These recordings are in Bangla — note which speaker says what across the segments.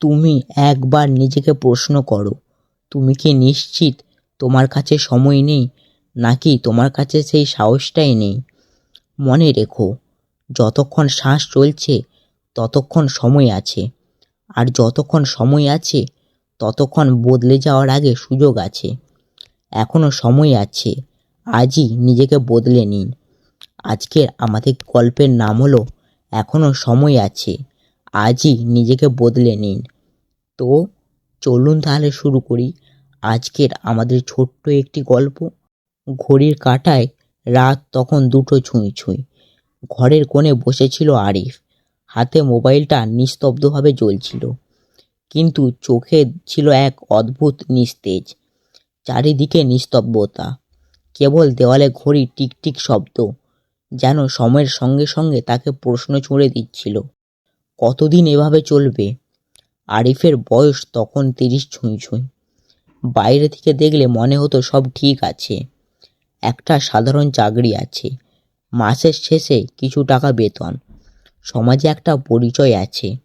Speaker 1: তুমি একবার নিজেকে প্রশ্ন করো, তুমি কি নিশ্চিত তোমার কাছে সময় নেই নাকি তোমার কাছে সেই সাহসটাই নেই? মনে রেখো, যতক্ষণ শ্বাস চলছে ততক্ষণ সময় আছে, আর যতক্ষণ সময় আছে ততক্ষণ বদলে যাওয়ার আগে সুযোগ আছে। এখনও সময় আছে, আজই নিজেকে বদলে নিন। আজকের আমাদের গল্পের নাম হলো এখনও সময় আছে। আজই নিজেকে বদলে নিন। তো, চলুন তাহলে শুরু করি আজকের আমাদের ছোট্ট একটি গল্প। ঘড়ির কাঁটায় রাত তখন দুটো ছুঁই ছুঁই। ঘরের কোণে বসেছিল আরিফ। হাতে মোবাইলটা নিস্তব্ধভাবে জ্বলছিল। কিন্তু চোখে ছিল এক অদ্ভুত নিস্তেজ। চারিদিকে নিস্তব্ধতা। কেবল দেওয়ালে ঘড়ি টিকটিক শব্দ। যেন সময়ের সঙ্গে সঙ্গে তাকে প্রশ্ন ছুঁড়ে দিচ্ছিল। কতদিন এভাবে চলবে? আরিফের বয়স তখন তিরিশ ছুঁই ছুঁই। বাইরে থেকে দেখলে মনে হতো সব ঠিক আছে। একটা সাধারণ চাকরি আছে। মাসের শেষে কিছু টাকা বেতন। সমাজে একটা পরিচয় আছে।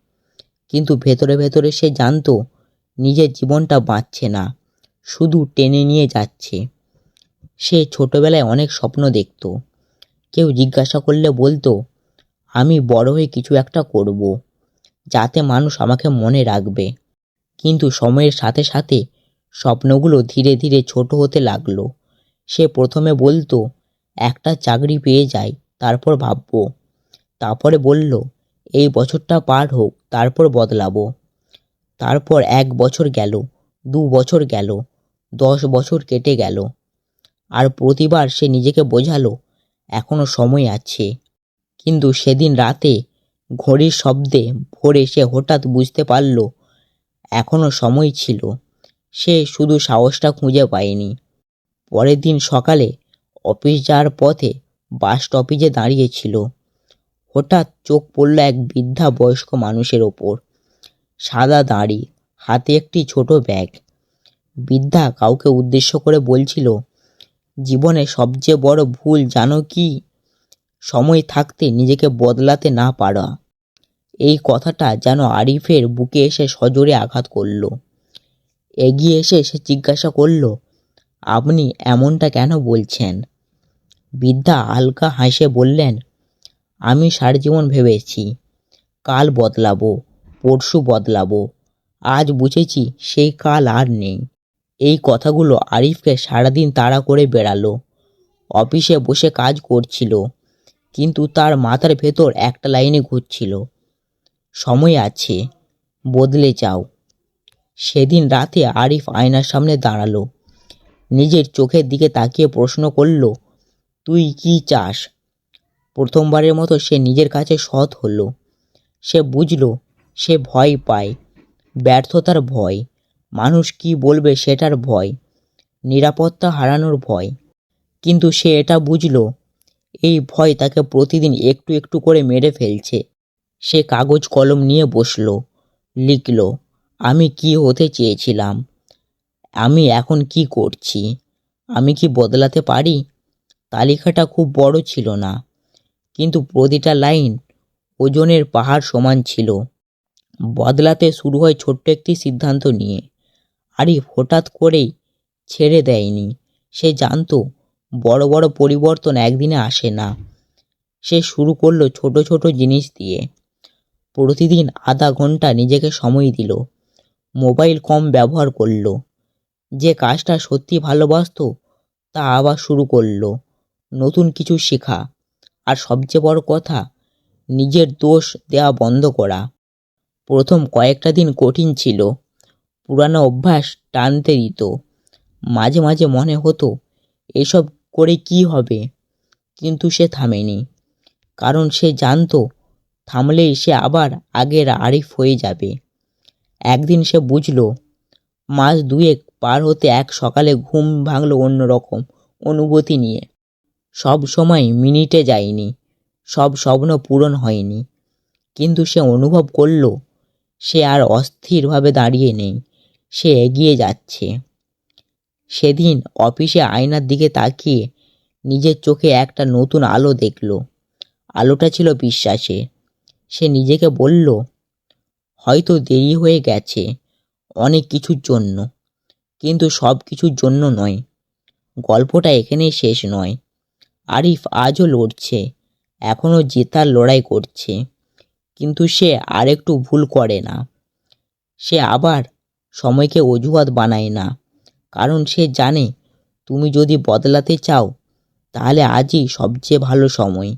Speaker 1: কিন্তু ভেতরে ভেতরে সে জানতো নিজের জীবনটা বাঁচছে না। শুধু টেনে নিয়ে যাচ্ছে। সে ছোটবেলায় অনেক স্বপ্ন দেখত। কেউ জিজ্ঞাসা করলে বলতো, আমি বড় হয়ে কিছু একটা করব। যাতে মানুষ আমাকে মনে রাখবে। কিন্তু সময়ের সাথে সাথে স্বপ্নগুলো ধীরে ধীরে ছোট হতে লাগল। সে প্রথমে বলতো, একটা চাকরি পেয়ে যাই, তারপর ভাববো। তারপরে বলল, এই বছরটা পার হোক, তারপর বদলাবো। তারপর এক বছর গেল, দু বছর গেল, দশ বছর কেটে গেল। আর প্রতিবার সে নিজেকে বোঝালো, এখনও সময় আছে। কিন্তু সেদিন রাতে ঘড়ির শব্দে ভোরে সে হঠাৎ বুঝতে পারল, এখনও সময় ছিল। সে শুধু সাহসটা খুঁজে পায়নি। পরের দিন সকালে অফিস যাওয়ার পথে বাস স্টপেজে দাঁড়িয়েছিল হঠাৎ চোখ পড়ল এক বৃদ্ধা বয়স্ক মানুষের ওপর। সাদা দাড়ি, হাতে একটি ছোট ব্যাগ। বৃদ্ধা কাউকে উদ্দেশ্য করে বলছিল জীবনে সবচেয়ে বড় ভুল জানো কি? সময় থাকতে নিজেকে বদলাতে না পারা। এই কথাটা যেন আরিফের বুকে এসে সজোরে আঘাত করল। এগিয়ে এসে সে জিজ্ঞাসা করল, আপনি এমনটা কেন বলছেন? বৃদ্ধা হালকা হাসে বললেন, আমি সারা জীবন ভেবেছি, কাল বদলাবো, পরশু বদলাবো, আজ বুঝেছি সেই কাল আর নেই। এই কথাগুলো আরিফকে সারাদিন তাড়া করে বেড়ালো। অফিসে বসে কাজ করছিল। কিন্তু তার মাথার ভেতর একটা লাইনে ঘুরছিল। সময় আছে, বদলে যাও। সেদিন রাতে আরিফ আয়নার সামনে দাঁড়াল। নিজের চোখের দিকে তাকিয়ে প্রশ্ন করল, তুই কি চাস? প্রথমবারের মতো সে নিজের কাছে সৎ হলো। সে বুঝলো, সে ভয় পায়। ব্যর্থতার ভয়। মানুষ কি বলবে সেটার ভয়। নিরাপত্তা হারানোর ভয়। কিন্তু সে এটা বুঝলো এই ভয় তাকে প্রতিদিন একটু একটু করে মেরে ফেলছে। সে কাগজ কলম নিয়ে বসল, লিখল, আমি কি হতে চেয়েছিলাম? আমি এখন কি করছি? আমি কি বদলাতে পারি? তালিকাটা খুব বড় ছিল না, কিন্তু প্রতিটা লাইন ওজনের পাহাড় সমান ছিল। বদলাতে শুরু হয় ছোট্ট একটি সিদ্ধান্ত নিয়ে। আরিফ হঠাৎ করেই ছেড়ে দেয়নি। সে জানতো বড় বড় পরিবর্তন একদিনে আসে না। সে শুরু করল ছোট ছোট জিনিস দিয়ে। প্রতিদিন আধা ঘণ্টা নিজেকে সময় দিল। মোবাইল কম ব্যবহার করল। যে কাজটা সত্যি ভালোবাসতো, তা আবার শুরু করল। নতুন কিছু শেখা। আর সবচেয়ে বড় কথা, নিজের দোষ দেওয়া বন্ধ করা। প্রথম কয়েকটা দিন কঠিন ছিল। পুরানো অভ্যাস টানতে দিত। মাঝে মাঝে মনে হতো, এসব করে কি হবে? কিন্তু সে থামেনি। কারণ সে জানতো থামলেই সে আবার আগের আরিফ হয়ে যাবে। একদিন সে বুঝলো, মাস দুয়েক পার হতে এক সকালে ঘুম ভাঙলো অন্যরকম অনুভূতি নিয়ে। সব সময় মিনিটে যায়নি, সব স্বপ্ন পূরণ হয়নি। কিন্তু সে অনুভব করল, সে আর অস্থিরভাবে দাঁড়িয়ে নেই, সে এগিয়ে যাচ্ছে। সেদিন অফিসে আয়নার দিকে তাকিয়ে নিজের চোখে একটা নতুন আলো দেখল। আলোটা ছিল বিশ্বাসে সে নিজেকে বলল, হয়তো দেরি হয়ে গেছে অনেক কিছুর জন্য, কিন্তু সব কিছুর জন্য নয়। গল্পটা এখানেই শেষ নয়। আরিফ আজও লড়ছে, এখনও জেতার লড়াই করছে, কিন্তু সে আরেকটু ভুল করে না। সে আবার সময়কে অজুহাত বানায় না। কারণ সে জানে তুমি যদি বদলাতে চাও তাহলে আজই সবচেয়ে ভালো সময়।